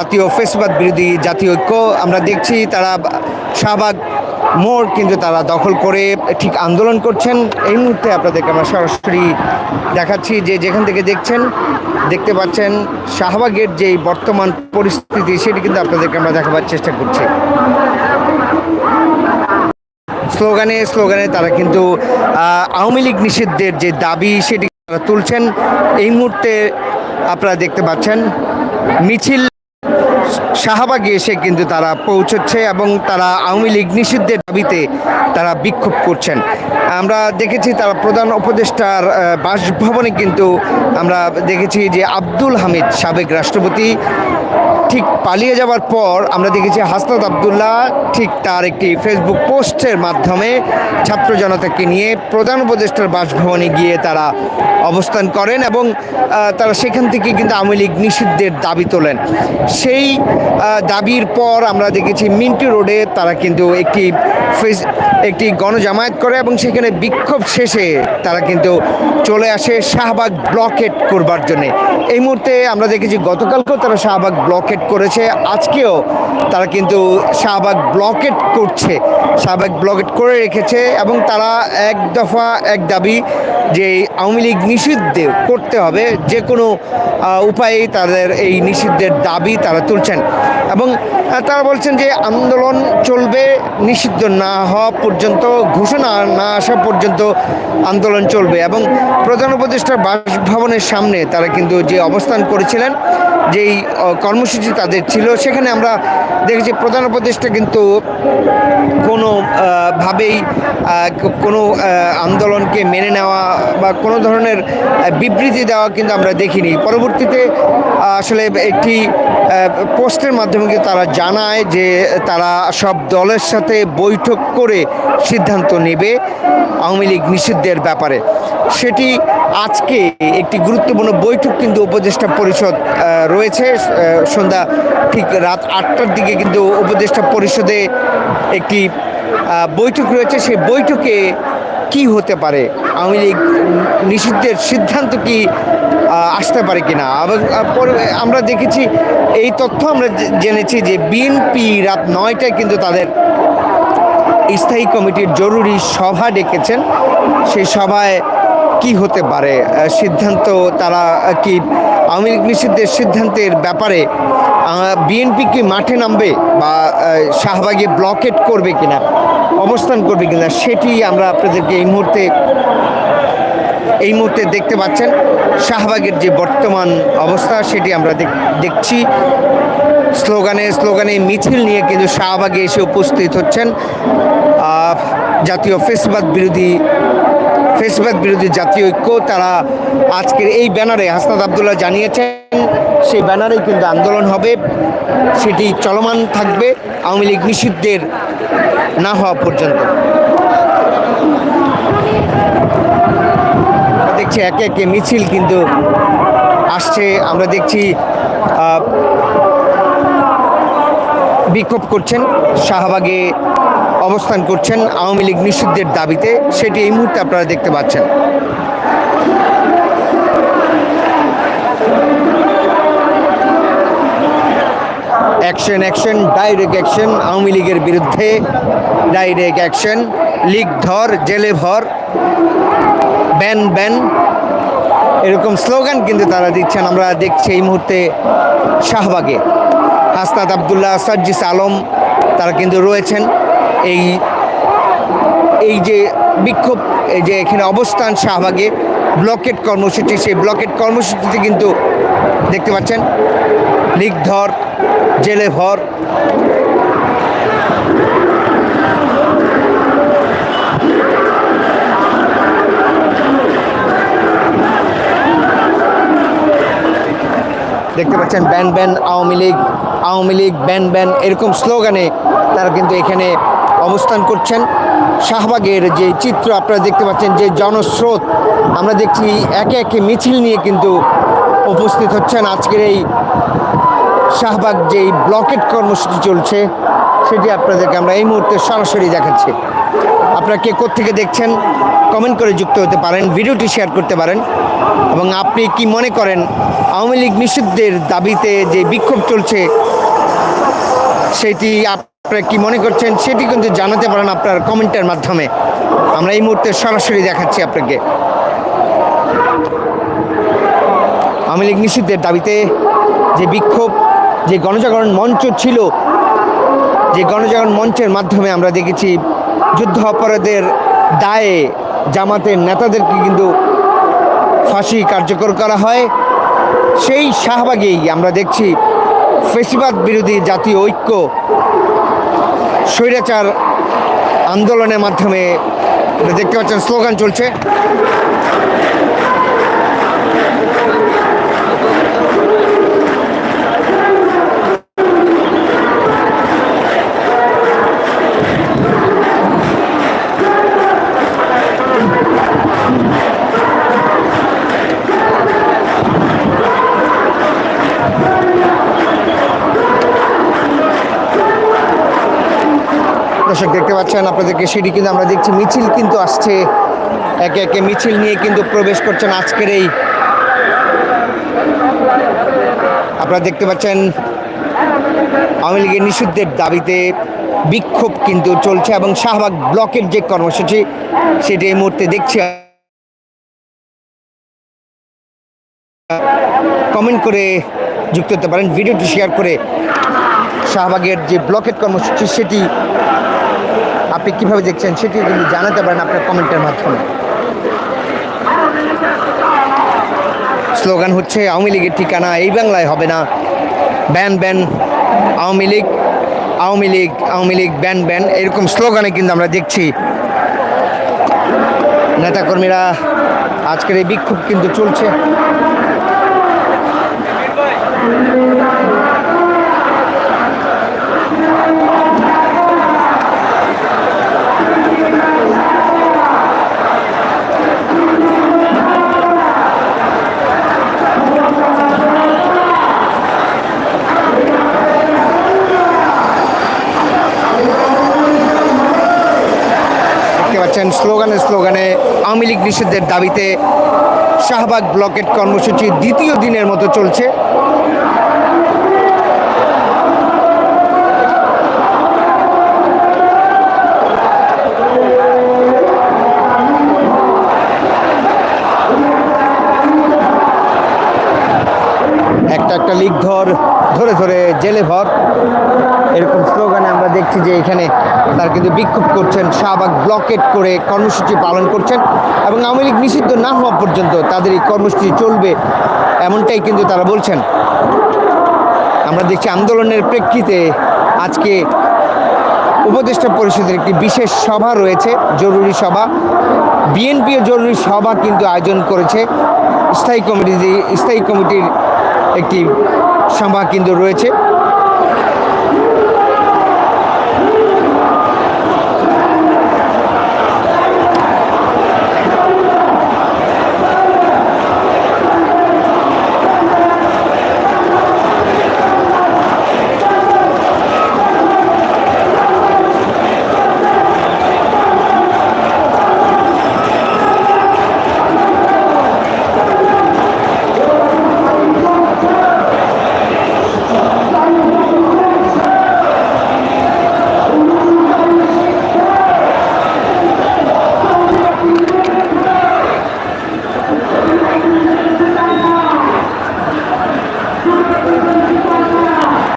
জাতীয় ফেসবাদ বিরোধী জাতীয় ঐক্য আমরা দেখছি, তারা শাহবাগ মোড় কিন্তু তারা দখল করে ঠিক আন্দোলন করছেন। এই মুহূর্তে আপনাদেরকে আমরা সরাসরি দেখাচ্ছি যে যেখান থেকে দেখছেন, দেখতে পাচ্ছেন শাহবাগের যে বর্তমান পরিস্থিতি, সেটি কিন্তু আপনাদেরকে আমরা দেখাবার চেষ্টা করছি। স্লোগানে স্লোগানে তারা কিন্তু আওয়ামী লীগ নিষিদ্ধের যে দাবি, সেটি তারা তুলছেন। এই মুহূর্তে আপনারা দেখতে পাচ্ছেন, মিছিল শাহবাগে এসে কিন্তু তারা পৌঁছচ্ছে এবং তারা আওয়ামী লীগ নিষিদ্ধের দাবিতে তারা বিক্ষোভ করছেন। আমরা দেখেছি তারা প্রধান উপদেষ্টার বাসভবনে কিন্তু আমরা দেখেছি যে আব্দুল হামিদ সাবেক রাষ্ট্রপতি ঠিক পালিয়ে যাওয়ার পর আমরা দেখেছি হাসনাত আবদুল্লাহ ঠিক তার একটি ফেসবুক পোস্টের মাধ্যমে ছাত্র জনতাকে নিয়ে প্রধান উপদেষ্টার বাসভবনে গিয়ে তারা অবস্থান করেন এবং তারা সেখান থেকে কিন্তু আওয়ামী লীগ নিষিদ্ধের দাবি তোলেন। সেই দাবির পর আমরা দেখেছি মিন্টু রোডে তারা কিন্তু একটি ফেস, একটি গণজামায়াত করে এবং সেখানে বিক্ষোভ শেষে তারা কিন্তু চলে আসে শাহবাগ ব্লকেট করবার জন্য। এই মুহূর্তে আমরা দেখেছি গতকালকেও তারা শাহবাগ ব্লকেট করেছে আজকেও তারা কিন্তু শাহবাগ ব্লকেট করছে। শাহবাগ ব্লকেট করে রেখেছে এবং তারা এক দফা এক দাবি যে আওয়ামী লীগ নিষিদ্ধ করতে হবে যে কোনো আহ, উপায়েই তাদের এই নিষিদ্ধের দাবি তারা তুলছেন। এবং তারা বলছেন যে আন্দোলন চলবে, নিষিদ্ধ না হওয়া পর্যন্ত, ঘোষণা না আসা পর্যন্ত আন্দোলন চলবে। এবং প্রধান উপদেষ্টার বাসভবনের সামনে তারা কিন্তু যে অবস্থান করেছিলেন, যেই কর্মসূচি তাদের ছিল, সেখানে আমরা দেখেছি প্রধান উপদেষ্টা কিন্তু কোনো ভাবেই কোনো আন্দোলনকে মেনে নেওয়া বা কোনো ধরনের বিবৃতি দেওয়া কিন্তু আমরা দেখিনি। পরবর্তীতে আসলে একটি পোস্টের মাধ্যমে কিন্তু তারা জানায় যে তারা সব দলের সাথে বৈঠক করে সিদ্ধান্ত নেবে আওয়ামী লীগ নিষিদ্ধের ব্যাপারে। সেটি আজকে একটি গুরুত্বপূর্ণ বৈঠক কিন্তু উপদেষ্টা পরিষদ রয়েছে। সন্ধ্যা ঠিক রাত আটটার দিকে কিন্তু উপদেষ্টা পরিষদে একটি বৈঠক রয়েছে। সেই বৈঠকে কি হতে পারে? আওয়ামী লীগ নিষিদ্ধের সিদ্ধান্ত কি আসতে পারে কিনা। পরে আমরা দেখেছি, এই তথ্য আমরা জেনেছি যে বিএনপি রাত নয়টায় কিন্তু তাদের স্থায়ী কমিটির জরুরি সভা ডেকেছেন। সেই সভায় কি হতে পারে সিদ্ধান্ত তারা কি আওয়ামী লীগ নিষিদ্ধের সিদ্ধান্তের ব্যাপারে বিএনপি কি মাঠে নামবে বা শাহবাগে ব্লকেট করবে কিনা, অবস্থান করবে কিনা, সেটি আমরা আপনাদেরকে এই মুহূর্তে এই মুহূর্তে দেখতে পাচ্ছেন শাহবাগের যে বর্তমান অবস্থা, সেটি আমরা দেখ- দেখছি। স্লোগানে স্লোগানে মিছিল নিয়ে কিন্তু শাহবাগে এসে উপস্থিত হচ্ছেন। জাতীয় ফেসবাদ বিরোধী ফেসবাদ বিরোধী জাতীয় ঐক্য, তারা আজকের এই ব্যানারে হাসনাত আবদুল্লাহ জানিয়েছেন, সেই ব্যানারেই কিন্তু আন্দোলন হবে, সেটি চলমান থাকবে আওয়ামী লীগ নিষিদ্ধের না হওয়া পর্যন্ত। দেখছি একে একে মিছিল, কিন্তু আসছে, আমরা দেখছি বিক্ষোভ করছেন, শাহবাগে অবস্থান করছেন আওয়ামী লীগ নিষিদ্ধের দাবিতে, সেটি এই মুহূর্তে আপনারা দেখতে পাচ্ছেন। Action action direct action Awami লীগের বিরুদ্ধে ডাইরেক্ট অ্যাকশন লীগ ধর, জেলে ভর। ব্যান ব্যান এরকম স্লোগান কিন্তু তারা দিচ্ছেন। আমরা দেখছি এই মুহূর্তে শাহবাগে। হাসনাত আবদুল্লাহ সাজ্জিস আলম তারা কিন্তু রয়েছেন। এই এই যে বিক্ষোভ, এই যে এখানে অবস্থান শাহবাগে, ব্লকেট কর্মসূচি, সেই ব্লকেট কর্মসূচিতে কিন্তু দেখতে পাচ্ছেন লীগ ধর জেলে ভর দেখতে পাচ্ছেন, ban ban Awami League Awami League, ban ban এরকম স্লোগানে তারা কিন্তু এখানে অবস্থান করছেন। শাহবাগের যে চিত্র আপনারা দেখতে পাচ্ছেন, যে জনস্রোত, আমরা দেখছি একে একে মিছিল নিয়ে কিন্তু উপস্থিত হচ্ছেন আজকের এই শাহবাগ যেই ব্লকেট কর্মসূচি চলছে, সেটি আপনাদেরকে আমরা এই মুহূর্তে সরাসরি দেখাচ্ছি। আপনারা কে থেকে দেখছেন কমেন্ট করে যুক্ত হতে পারেন, ভিডিওটি শেয়ার করতে পারেন। এবং আপনি কি মনে করেন আওয়ামী লীগ নিষিদ্ধের দাবিতে যে বিক্ষোভ চলছে, সেটি আপনারা কি মনে করছেন? সেটি কিন্তু জানাতে পারেন আপনার কমেন্টের মাধ্যমে। আমরা এই মুহূর্তে সরাসরি দেখাচ্ছি আপনাকে। আওয়ামী লীগ নিষিদ্ধের দাবিতে যে বিক্ষোভ, যে গণজাগরণ মঞ্চ ছিল, যে গণজাগরণ মঞ্চের মাধ্যমে আমরা দেখেছি যুদ্ধ অপরাধের দায়ে জামাতের নেতাদেরকে কিন্তু ফাঁসি কার্যকর করা হয়। সেই শাহবাগেই আমরা দেখছি ফেসিবাদ বিরোধী জাতীয় ঐক্য স্বৈরাচার আন্দোলনের মাধ্যমে দেখতে পাচ্ছেন, স্লোগান চলছে। দর্শক দেখতে পাচ্ছেন, আপনাদেরকে সেটি কিন্তু আমরা দেখছি। মিছিল কিন্তু আসছে। একে একে মিছিল নিয়ে কিন্তু প্রবেশ করছেন আজকের এই আপনারা দেখতে পাচ্ছেন, আওয়ামী লীগের নিষিদ্ধের দাবিতে বিক্ষোভ কিন্তু চলছে এবং শাহবাগ ব্লকের যে কর্মসূচি, সেটি এই মুহূর্তে দেখছি। কমেন্ট করে যুক্ত হতে পারেন, ভিডিওটি শেয়ার করে শাহবাগের যে ব্লকেট কর্মসূচি, সেটি আপনি কীভাবে দেখছেন সেটি কিন্তু জানাতে পারেন আপনার কমেন্টের মাধ্যমে। স্লোগান হচ্ছে, আওয়ামী লীগের ঠিকানা এই বাংলায় হবে না। Ban ban, Awami League Awami League Awami League, ban ban. এরকম স্লোগানে কিন্তু আমরা দেখছি। নেতাকর্মীরা, আজকের এই বিক্ষোভ কিন্তু চলছে। দেখতে পাচ্ছেন স্লোগানে স্লোগানে আওয়ামী লীগ নিষিদ্ধের দাবিতে শাহবাগ ব্লকেট কর্মসূচি দ্বিতীয় দিনের মতো চলছে। একটা একটা লিগ ধর ধরে ধরে জেলে ভর। এরকম স্লোগানে আমরা দেখছি যে এখানে তারা কিন্তু বিক্ষোভ করছেন, শাহবাগ ব্লকেট করে কর্মসূচি পালন করছেন এবং আওয়ামী লীগ নিষিদ্ধ না হওয়া পর্যন্ত তাদের এই কর্মসূচি চলবে এমনটাই কিন্তু তারা বলছেন। আমরা দেখছি আন্দোলনের প্রেক্ষিতে আজকে উপদেষ্টা পরিষদের একটি বিশেষ সভা রয়েছে, জরুরি সভা। বিএনপিও জরুরি সভা কিন্তু আয়োজন করেছে। স্থায়ী কমিটি, স্থায়ী কমিটির একটি সভা কিন্তু রয়েছে।